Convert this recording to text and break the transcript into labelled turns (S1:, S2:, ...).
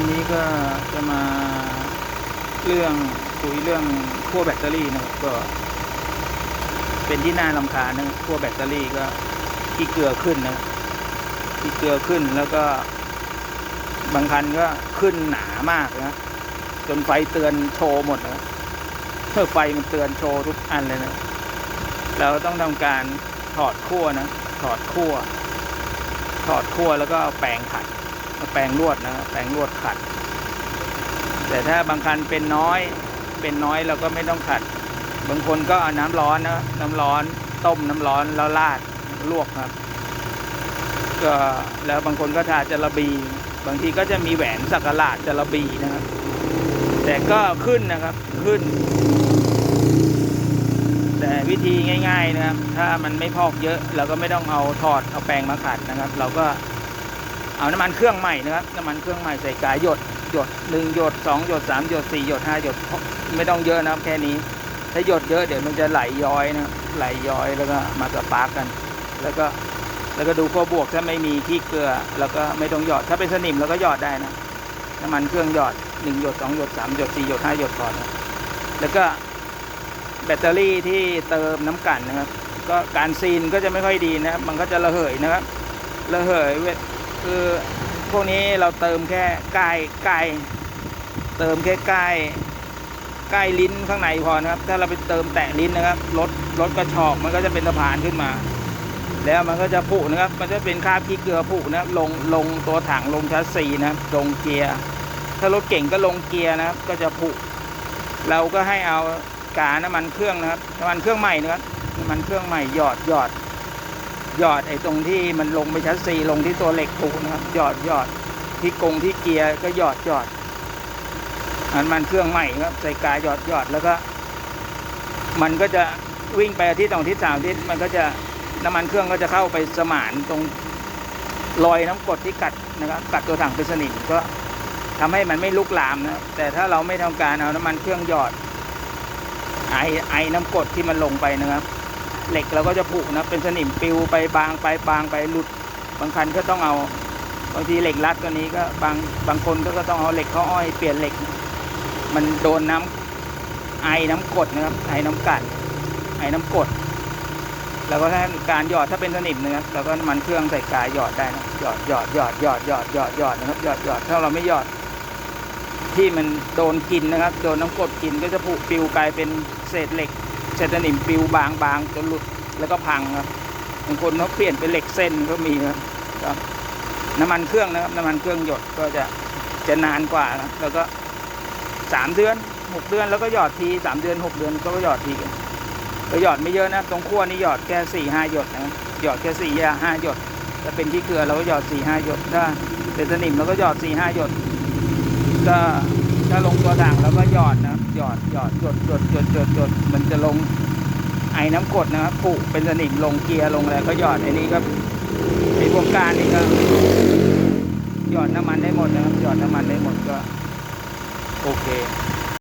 S1: วันนี้ก็จะมาเรื่องคุยเรื่องขั้วแบตเตอรี่นะครับก็ เป็นที่น่าลำคาญนะขั้วแบตเตอรี่ก็ที่เกลือขึ้นนะที่เกลือขึ้นแล้วก็บางคันก็ขึ้นหนามากนะจนไฟเตือนโชว์หมดนะเพื่อไฟมันเตือนโชว์ทุกอันเลยนะเราต้องทำการถอดขั้วนะถอดขั้วถอดขั้วแล้วก็แปรงขัด แปรงลวดนะแปรงลวดขัด แต่ถ้าบางคันเป็นน้อยเป็นน้อยเราก็ไม่ต้องขัด บางคนก็เอาน้ำร้อนนะน้ำร้อนต้มน้ำร้อนแล้วราดลวกครับ ก็แล้วบางคนก็ทาจระบี บางทีก็จะมีแหวนสักหลาดจระบีนะครับ แต่ก็ขึ้นนะครับขึ้น แต่วิธีง่าย ๆนะครับ ถ้ามันไม่พอกเยอะ เราก็ไม่ต้องเอาถอดเอาแปรงมาขัดนะครับ เราก็ เอาน้ำมันเครื่องใหม่นะครับน้ำมันเครื่องใหม่ใส่กายหยดหยดหนึ่งหยดสองหยดสามหยดสี่หยดห้าหยดไม่ต้องเยอะนะครับแค่นี้ ถ้าหยดเยอะเดี๋ยวมันจะไหลย้อยนะไหลย้อยแล้วก็มาสปาร์กกัน แล้วก็แล้วก็ดูขั้วบวกถ้าไม่มีที่เกลือ แล้วก็ไม่ต้องหยอดถ้าเป็นสนิมเราก็หยอดได้นะน้ำมันเครื่องหยอดหนึ่งหยดสองหยดสามหยดสี่หยดห้าหยดก่อนนะแล้วก็แบตเตอรี่ที่เติมน้ำกันนะครับ ก็การซีนก็จะไม่ค่อยดีนะครับ มันก็จะระเหยนะครับ ระเหยเว คือพวกนี้เราเติมแค่ใกล้ใกล้เติมแค่ใกล้ใกล้ลิ้นข้างในพอนะครับ ถ้าเราไปเติมแตะลิ้นนะครับรถรถกระชอกมันก็จะเป็นสะพานขึ้นมา แล้วมันก็จะผุนะครับ มันจะเป็นคราบขี้เกลือผุนะครับลงลงตัวถังลงชัสซีนะครับลงเกียร์ถ้ารถเก่งก็ลงเกียร์นะครับ ก็จะผุเราก็ให้เอากาน้ำมันเครื่องนะครับน้ำมันเครื่องใหม่นะครับน้ำมันเครื่องใหม่หยอดหยอด หยอดไอ้ตรงที่มันลงไปชัสซีลงที่ตัวเหล็กปูนะครับ หยอดหยอดที่กงที่เกียร์ก็หยอดหยอดอันมันเครื่องใหม่ครับใส่กาหยอดหยอดแล้วก็ มันก็จะวิ่งไปที่สองที่สามที่มันก็จะน้ำมันเครื่องก็จะเข้าไปสมานตรงรอยน้ำกรดที่กัดนะครับกัดตัวถังเป็นสนิมก็ทำให้มันไม่ลุกลามนะแต่ถ้าเราไม่ทำการเอาน้ำมันเครื่องหยอดไอไอน้ำกรดที่มันลงไปนะครับ เหล็กเราก็จะผุนะเป็นสนิมปิวไปบางไปบางไปหลุด บางคันก็ต้องเอาบางทีเหล็กรัดตัวนี้ก็บางบางคนก็ก็ต้องเอาเหล็กเข้าอ้อยเปลี่ยนเหล็ก มันโดนน้ำไอน้ำกรดนะครับไอน้ำกัดไอน้ำกรดแล้วก็ถ้าการหยอดถ้าเป็นสนิมนะครับเราก็มันเครื่องใส่กายหยอดได้นะหยอดหยอดหยอดหยอดหยอดหยอดหยอดนะครับหยอดหยอดถ้าเราไม่หยอด ที่มันโดนกินนะครับ โดนน้ำกรดกินก็จะผุปิวกลายเป็นเศษเหล็ก เศษสนิมปิวบางบางจนหลุดแล้วก็พังครับบางคนเขาเปลี่ยนเป็นเหล็กเส้นก็มีครับน้ำมันเครื่องนะครับน้ำมันเครื่องหยดก็จะจะนานกว่านะแล้วก็สามเดือนหกเดือนแล้วก็หยอดทีสามเดือนหกเดือนก็หยอดทีก็หยอดไม่เยอะนะตรงขั้วนี่หยอดแค่สี่ห้าหยดนะหยอดแค่สี่ห้าหยดถ้าเป็นที่เกลือเราก็หยอดสี่ห้าหยดถ้าเป็นสนิมเราก็หยอดสี่ห้าหยดก็ ถ้าลงตัวถังแล้วก็หยอดนะหยอดหยอดหยดหยดหยดหยดหยดมันจะลงไอ้น้ำกดนะครับผุเป็นสนิมลงเกียร์ลงอะไรก็หยอดไอ้นี้ก็ไอ้วงการนี่ก็หยอดน้ำมันได้หมดนะครับหยอดน้ำมันได้หมดก็ โอเค